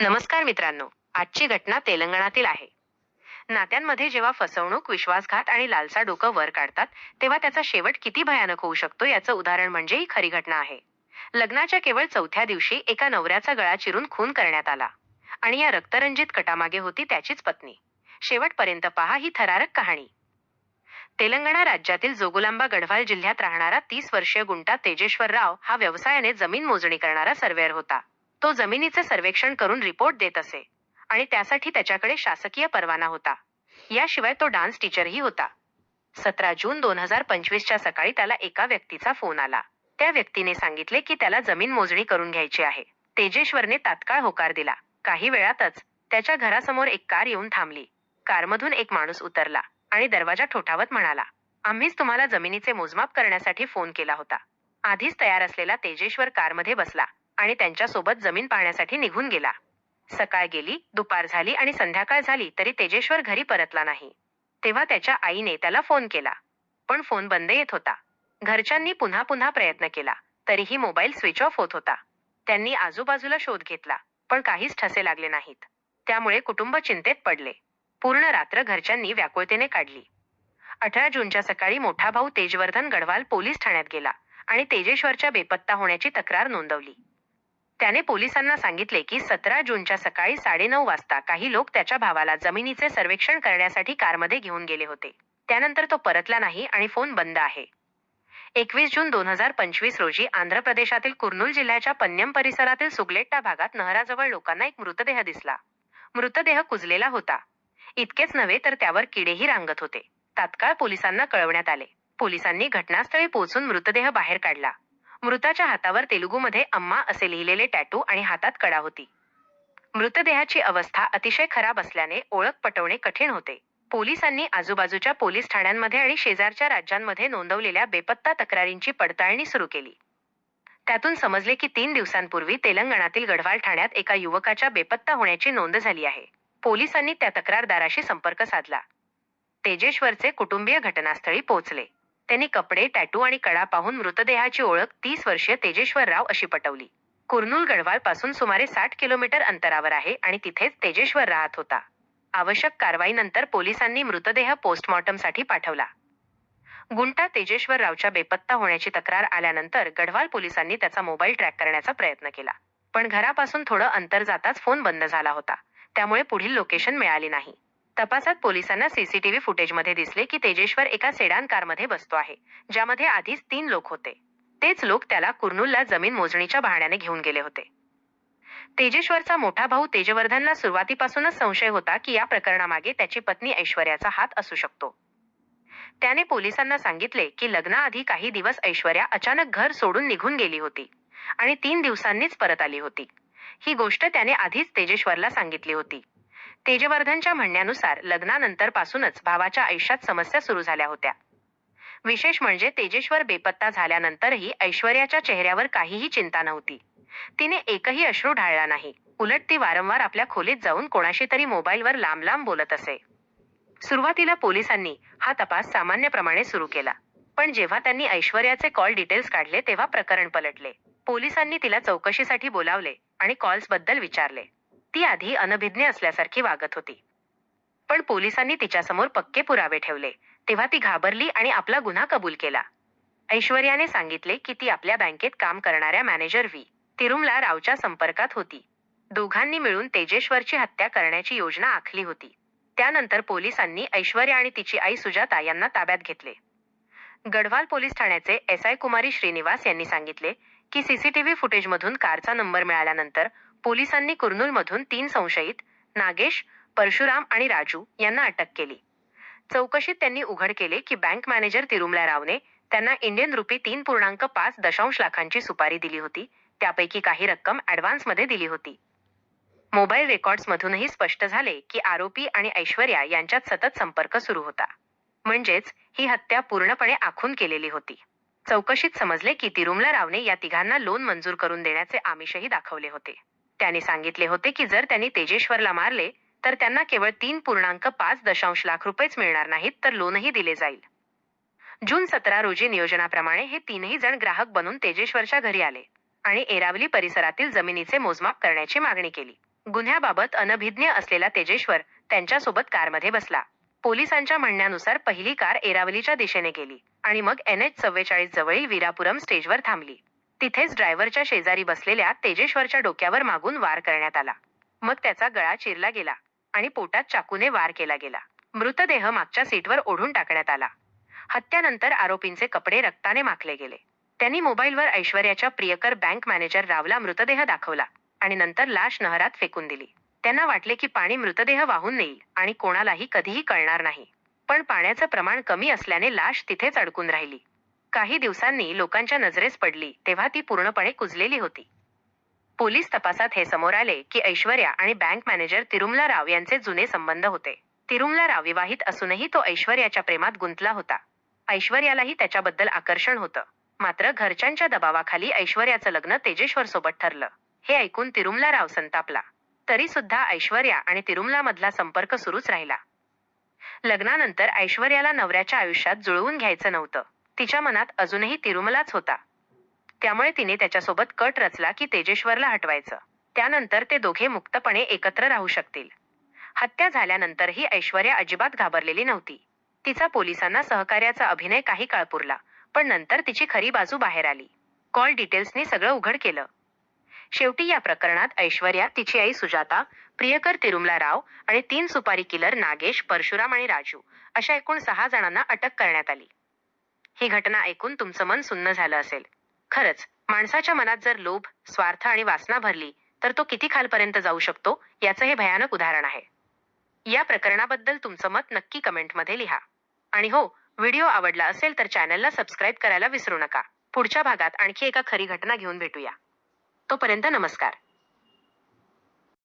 नमस्कार मित्रांनो. आजची घटना तेलंगणातील आहे. नात्यांमध्ये जेव्हा फसवणूक विश्वासघात आणि लालसा डोकं वर काढतात तेव्हा त्याचा शेवट किती भयानक होऊ शकतो याचं उदाहरण म्हणजे ही खरी घटना आहे. लग्नाच्या केवळ चौथ्या दिवशी एका नवऱ्याचा गळा चिरून खून करण्यात आला आणि या रक्तरंजित कटामागे होती त्याचीच पत्नी. शेवटपर्यंत पहा ही थरारक कहाणी. तेलंगणा राज्यातील जोगुलांबा गढवाल जिल्ह्यात राहणारा तीस वर्षीय गुंटा तेजेश्वर राव हा व्यवसायाने जमीन मोजणी करणारा सर्वेअर होता. तो जमिनीचे सर्वेक्षण करून रिपोर्ट देत असे. आणि त्यासाठी त्याच्याकडे शासकीय परवाना होता. याशिवाय तो डान्स टीचरही होता. सतरा जून दोन हजार पंचवीसच्या सकाळी त्याला एका व्यक्तीचा फोन आला. त्या व्यक्तीने सांगितले की त्याला जमीन मोजणी करून घ्यायची आहे. तेजेश्वरने तात्काळ होकार दिला. काही वेळातच त्याच्या घरासमोर एक कार येऊन थांबली. कारमधून एक माणूस उतरला आणि दरवाजा ठोठावत म्हणाला आम्हीच तुम्हाला जमिनीचे मोजमाप करण्यासाठी फोन केला होता. आधीच तयार असलेला तेजेश्वर कारमध्ये बसला. आणि त्यांच्यासोबत जमीन पाहण्यासाठी निघून गेला. सकाळ गेली दुपार झाली आणि संध्याकाळ झाली तरी तेजेश्वर घरी परतला नाही. तेव्हा त्याच्या आईने त्याला फोन केला. पण फोन बंद येत होता. घरच्यांनी पुन्हा पुन्हा प्रयत्न केला तरीही मोबाईल स्विच ऑफ होत होता. त्यांनी आजूबाजूला शोध घेतला पण काहीच ठसे लागले नाहीत. त्यामुळे कुटुंब चिंतेत पडले. पूर्ण रात्र घरच्यांनी व्याकुळतेने काढली. अठरा जूनच्या सकाळी मोठा भाऊ तेजवर्धन गढवाल पोलीस ठाण्यात गेला आणि तेजेश्वरच्या बेपत्ता होण्याची तक्रार नोंदवली. त्याने पोलिसांना सांगितले की सतरा जूनच्या सकाळी साडेनऊ वाजता काही लोक त्याच्या भावाला जमिनीचे सर्वेक्षण करण्यासाठी कारमध्ये घेऊन गेले होते. त्यानंतर तो परतला नाही आणि फोन बंद आहे. एकवीस जून दोन हजार पंचवीस रोजी आंध्र प्रदेशातील कुर्नूल जिल्ह्याच्या पन्यम परिसरातील सुगलेट्टा भागात नहराजवळ लोकांना एक मृतदेह दिसला. मृतदेह कुजलेला होता. इतकेच नव्हे तर त्यावर किडेही रांगत होते. तात्काळ पोलिसांना कळवण्यात आले. पोलिसांनी घटनास्थळी पोहोचून मृतदेह बाहेर काढला. मृताच्या हातावर तेलुगूमध्ये अम्मा असे लिहिलेले टॅटू आणि हातात कडा होती. मृतदेहाची अवस्था अतिशय खराब असल्याने ओळख पटवणे कठीण होते. पोलिसांनी आजूबाजूच्या पोलीस ठाण्यांमध्ये आणि शेजारच्या राज्यांमध्ये नोंदवलेल्या बेपत्ता तक्रारींची पडताळणी सुरू केली. त्यातून समजले की तीन दिवसांपूर्वी तेलंगणातील गढवाल ठाण्यात एका युवकाच्या बेपत्ता होण्याची नोंद झाली आहे. पोलिसांनी त्या तक्रारदाराशी संपर्क साधला. तेजेश्वरचे कुटुंबीय घटनास्थळी पोहोचले. त्यांनी कपडे टॅटू आणि कडा पाहून मृतदेहाची ओळख तीस वर्षीय तेजेश्वर राव अशी पटवली. कुर्नूल गढवाल पासून सुमारे साठ किलोमीटर अंतरावर आहे आणि तिथेच तेजेश्वर राहत होता. आवश्यक कारवाईनंतर पोलिसांनी मृतदेह पोस्टमॉर्टमसाठी पाठवला. गुंटा तेजेश्वर रावच्या बेपत्ता होण्याची तक्रार आल्यानंतर गढवाल पोलिसांनी त्याचा मोबाईल ट्रॅक करण्याचा प्रयत्न केला. पण घरापासून थोडं अंतर जाताच फोन बंद झाला होता. त्यामुळे पुढील लोकेशन मिळाली नाही. तपासात पोलिसांना सीसीटीव्ही फुटेजमध्ये दिसले की तेजेश्वर एका सेडान कारमध्ये बसतो आहे ज्यामध्ये आधीच तीन लोक होते. तेच लोक त्याला कुर्नूलला जमीन मोजणीच्या बहाण्याने घेऊन गेले होते. तेजेश्वरचा मोठा भाऊ तेजवर्धनला सुरुवातीपासूनच संशय होता की या प्रकरणामागे त्याची पत्नी ऐश्वर्याचा हात असू शकतो. त्याने पोलिसांना सांगितले की लग्नाआधी काही दिवस ऐश्वर्या अचानक घर सोडून निघून गेली होती आणि तीन दिवसांनीच परत आली होती. ही गोष्ट त्याने आधीच तेजेश्वरला सांगितली होती. तेजवर्धनच्या म्हणण्यानुसार लग्नानंतर पासूनच भावाच्या आयुष्यात समस्या सुरू झाल्या होत्या. विशेष म्हणजे तेजेश्वर बेपत्ता झाल्यानंतरही ऐश्वर्याच्या चेहऱ्यावर काहीही चिंता नव्हती. तिने एकही अश्रू ढाळला नाही. उलट ती वारंवार आपल्या खोलीत जाऊन कोणाशी तरी मोबाईलवर लांब लांब बोलत असे. सुरुवातीला पोलिसांनी हा तपास सामान्यप्रमाणे सुरू केला. पण जेव्हा त्यांनी ऐश्वर्याचे कॉल डिटेल्स काढले तेव्हा प्रकरण पलटले. पोलिसांनी तिला चौकशीसाठी बोलावले आणि कॉल्सबद्दल विचारले. ती आधी अनभिज्ञ असल्यासारखी वागत होती. पण पोलिसांनी तिच्यासमोर पक्के पुरावे ठेवले. तेव्हा ती घाबरली आणि आपला गुन्हा कबूल केला. ऐश्वर्याने सांगितले की ती आपल्या बँकेत काम करणाऱ्या मॅनेजर व्ही. तिरुमला रावच्या संपर्कात होती. दोघांनी मिळून तेजेश्वरची हत्या करण्याची योजना आखली होती. त्यानंतर पोलिसांनी ऐश्वर्या आणि तिची आई सुजाता यांना ताब्यात घेतले. गढवाल पोलीस ठाण्याचे एस. आय. कुमारी श्रीनिवास यांनी सांगितले की सीसीटीव्ही फुटेजमधून कारचा नंबर मिळाल्यानंतर पोलिसांनी कुर्नूलमधून तीन संशयित नागेश परशुराम आणि राजू यांना अटक केली. चौकशीत त्यांनी उघड केले की बँक मॅनेजर तिरुमला रावने त्यांना इंडियन रुपी तीन पूर्णांक पाच दशांश लाखांची सुपारी दिली होती. त्यापैकी काही रक्कम ॲडव्हान्समध्ये दिली होती. मोबाईल रेकॉर्ड्समधूनही स्पष्ट झाले की आरोपी आणि ऐश्वर्या यांच्यात सतत संपर्क सुरू होता. म्हणजेच ही हत्या पूर्णपणे आखून केलेली होती. चौकशीत समजले की तिरुमला रावने या तिघांना लोन मंजूर करून देण्याचे आमिषही दाखवले होते. त्यांनी सांगितले होते की जर त्यांनी तेजेश्वरला मारले तर त्यांना केवळ तीन पूर्णांक पाच दशांश लाख रुपयेच मिळणार नाहीत तर लोनही दिले जाईल. जून सतरा रोजी नियोजनाप्रमाणे हे तीनही जण ग्राहक बनून तेजेश्वरच्या घरी आले आणि एरावली परिसरातील जमिनीचे मोजमाप करण्याची मागणी केली. गुन्ह्याबाबत अनभिज्ञ असलेला तेजेश्वर त्यांच्यासोबत कारमध्ये बसला. पोलिसांच्या म्हणण्यानुसार पहिली कार एरावलीच्या दिशेने गेली आणि मग एन एच चव्वेचाळीस जवळील विरापुरम स्टेजवर थांबली. तिथेच ड्रायव्हरच्या शेजारी बसलेल्या तेजेश्वरच्या डोक्यावर मागून वार करण्यात आला. मग त्याचा गळा चिरला गेला आणि पोटात चाकूने वार केला गेला. मृतदेह मागच्या सीटवर ओढून टाकण्यात आला. हत्यानंतर आरोपींचे कपडे रक्ताने माखले गेले. त्यांनी मोबाईलवर ऐश्वर्याच्या प्रियकर बँक मॅनेजर रावला मृतदेह दाखवला आणि नंतर लाश नहरात फेकून दिली. त्यांना वाटले की पाणी मृतदेह वाहून नेईल आणि कोणालाही कधीही कळणार नाही. पण पाण्याचं प्रमाण कमी असल्याने लाश तिथेच अडकून राहिली. काही दिवसांनी लोकांच्या नजरेस पडली तेव्हा ती पूर्णपणे कुजलेली होती. पोलीस तपासात हे समोर आले की ऐश्वर्या आणि बँक मॅनेजर तिरुमला राव यांचे जुने संबंध होते. तिरुमला राव विवाहित असूनही तो ऐश्वर्याच्या प्रेमात गुंतला होता. ऐश्वर्यालाही त्याच्याबद्दल आकर्षण होतं. मात्र घरच्यांच्या दबावाखाली ऐश्वर्याचं लग्न तेजेश्वर सोबत ठरलं. हे ऐकून तिरुमला राव संतापला. तरी सुद्धा ऐश्वर्या आणि तिरुमला मधला संपर्क सुरूच राहिला. लग्नानंतर ऐश्वर्याला नवऱ्याच्या आयुष्यात जुळवून घ्यायचं नव्हतं. तिच्या मनात अजूनही तिरुमलाच होता. त्यामुळे तिने त्याच्यासोबत कट रचला की तेजेश्वरला हटवायचं. त्यानंतर ते दोघे मुक्तपणे एकत्र राहू शकतील. हत्या झाल्यानंतरही ऐश्वर्या अजिबात घाबरलेली नव्हती. तिचा पोलिसांना सहकार्याचा अभिनय काही काळ पुरला पण नंतर तिची खरी बाजू बाहेर आली. कॉल डिटेल्सने सगळं उघड केलं. शेवटी या प्रकरणात ऐश्वर्या तिची आई सुजाता प्रियकर तिरुमला राव आणि तीन सुपारी किलर नागेश परशुराम आणि राजू अशा एकूण सहा जणांना अटक करण्यात आली. ही घटना ऐकून तुमचं मन सुन्न झालं असेल. खरंच माणसाच्या मनात जर लोभ स्वार्थ आणि वासना भरली तर तो किती खालपर्यंत जाऊ शकतो याचं हे भयानक उदाहरण आहे. या प्रकरणाबद्दल तुमचं मत नक्की कमेंटमध्ये लिहा. आणि हो व्हिडिओ आवडला असेल तर चॅनलला सबस्क्राईब करायला विसरू नका. पुढच्या भागात आणखी एका खरी घटना घेऊन भेटूया. तोपर्यंत नमस्कार.